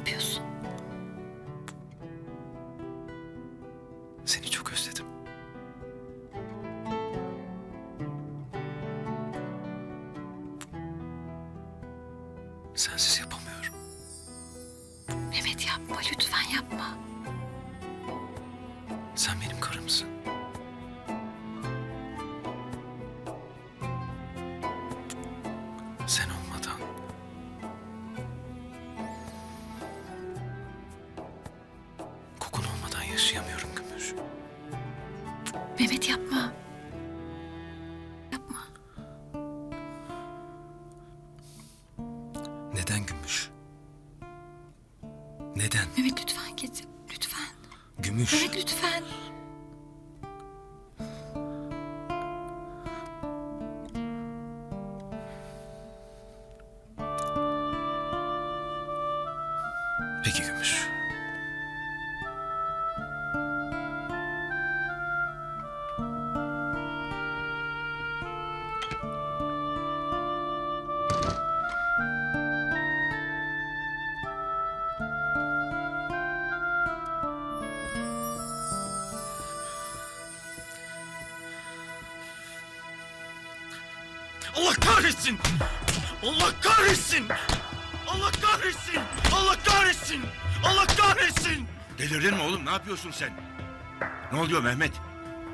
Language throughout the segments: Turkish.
yapıyorsun? Seni çok özledim. Sensiz yapamıyorum. Mehmet yapma, lütfen yapma. Sen benim karımsın. Olmadan yaşayamıyorum Gümüş. Mehmet yapma. Yapma. Neden Gümüş? Neden? Mehmet lütfen git. Lütfen. Gümüş. Mehmet lütfen. Peki Gümüş. Kahretsin! Allah kahretsin! Allah kahretsin! Allah kahretsin! Allah kahretsin! Delirdin mi oğlum? Ne yapıyorsun sen? Ne oluyor Mehmet?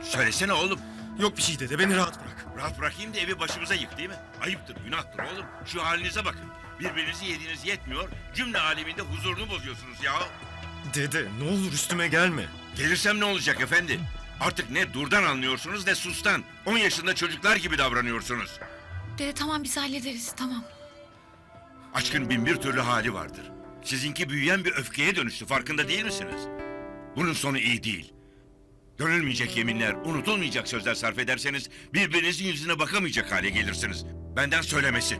Söylesene oğlum. Yok bir şey dede beni rahat bırak. Rahat bırakayım da evi başımıza yık değil mi? Ayıptır, günahtır oğlum. Şu halinize bakın. Birbirinizi yediğiniz yetmiyor. Cümle aleminde huzurunu bozuyorsunuz ya. Dede ne olur üstüme gelme. Gelirsem ne olacak efendi? Artık ne durdan anlıyorsunuz ne sustan. 10 yaşında çocuklar gibi davranıyorsunuz. Dede tamam biz hallederiz tamam. Aşkın bin bir türlü hali vardır. Sizinki büyüyen bir öfkeye dönüştü. Farkında değil misiniz? Bunun sonu iyi değil. Dönülmeyecek yeminler, unutulmayacak sözler sarf ederseniz birbirinizin yüzüne bakamayacak hale gelirsiniz. Benden söylemesi.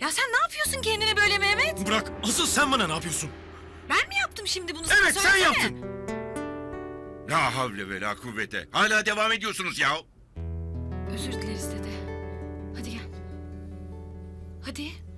Ya sen ne yapıyorsun kendine böyle Mehmet? Bırak asıl sen bana ne yapıyorsun? Ben mi yaptım şimdi bunu sana Evet sen söylesene. yaptın. La havle ve la kuvvete. Hala devam ediyorsunuz ya. Özür dileriz dede. Hadi gel. Hadi.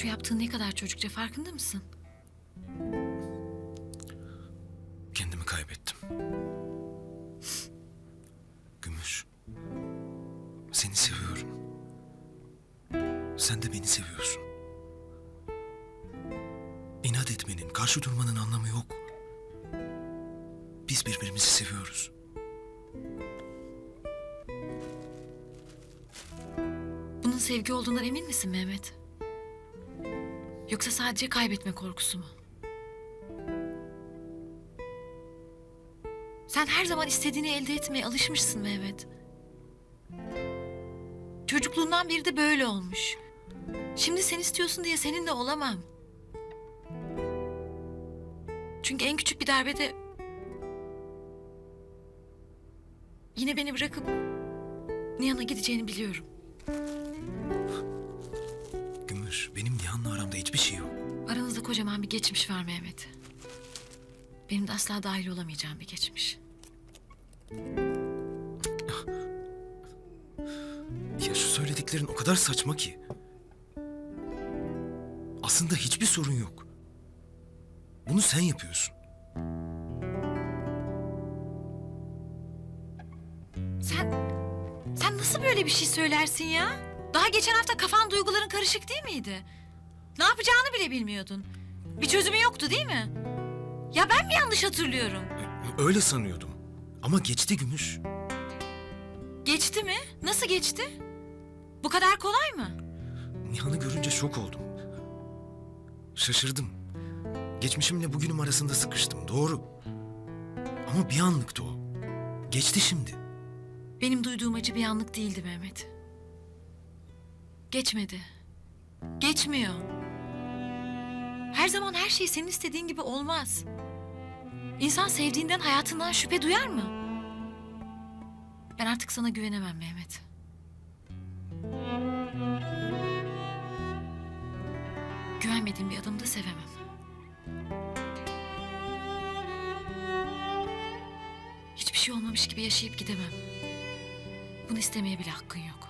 Şu yaptığın ne kadar çocukça farkında mısın? Kendimi kaybettim. Gümüş. Seni seviyorum. Sen de beni seviyorsun. İnat etmenin, karşı durmanın anlamı yok. Biz birbirimizi seviyoruz. Bunun sevgi olduğundan emin misin Mehmet? Yoksa sadece kaybetme korkusu mu? Sen her zaman istediğini elde etmeye alışmışsın Mehmet. Çocukluğundan beri de böyle olmuş. Şimdi sen istiyorsun diye seninle olamam. Çünkü en küçük bir darbede yine beni bırakıp Nihan'a gideceğini biliyorum. Gümüş, benim Nihan'la aramda hiçbir şey yok. Aranızda kocaman bir geçmiş var Mehmet. Benim de asla dahil olamayacağım bir geçmiş. Ya şu söylediklerin o kadar saçma ki. Aslında hiçbir sorun yok. Bunu sen yapıyorsun. Sen, sen nasıl böyle bir şey söylersin ya? Daha geçen hafta kafan duyguların karışık değil miydi? Ne yapacağını bile bilmiyordun. Bir çözümü yoktu değil mi? Ya ben mi yanlış hatırlıyorum? Öyle sanıyordum. Ama geçti Gümüş. Geçti mi? Nasıl geçti? Bu kadar kolay mı? Nihan'ı görünce şok oldum. Şaşırdım. Geçmişimle bugünüm arasında sıkıştım, doğru. Ama bir anlıktı o. Geçti şimdi. Benim duyduğum acı bir anlık değildi Mehmet. Geçmedi. Geçmiyor. Her zaman her şey senin istediğin gibi olmaz. İnsan sevdiğinden hayatından şüphe duyar mı? Ben artık sana güvenemem Mehmet. Güvenmediğim bir adamı da sevemem. Hiçbir şey olmamış gibi yaşayıp gidemem. Bunu istemeye bile hakkın yok.